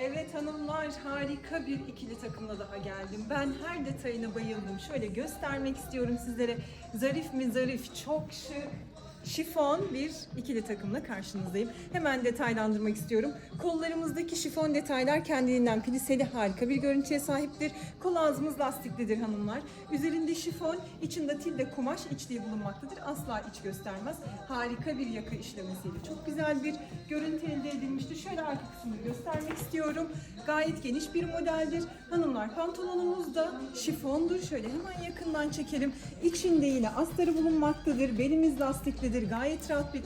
Evet hanımlar harika bir ikili takımla daha geldim. Ben her detayına bayıldım. Şöyle göstermek istiyorum sizlere. Zarif mi zarif, çok şık, şifon bir ikili takımla karşınızdayım. Hemen detaylandırmak istiyorum. Kollarımızdaki şifon detaylar kendiliğinden pliseli harika bir görüntüye sahiptir. Kol ağzımız lastiklidir hanımlar. Üzerinde şifon, içinde tilde kumaş içliği bulunmaktadır. Asla iç göstermez. Harika bir yaka işlemesiyle çok güzel bir görüntü elde edilmiştir. Şöyle arka kısmını göstermek istiyorum. Gayet geniş bir modeldir. Hanımlar pantolonumuz da şifondur. Şöyle hemen yakından çekelim. İçinde yine astarı bulunmaktadır. Belimiz lastiklidir. Gayet rahat bir.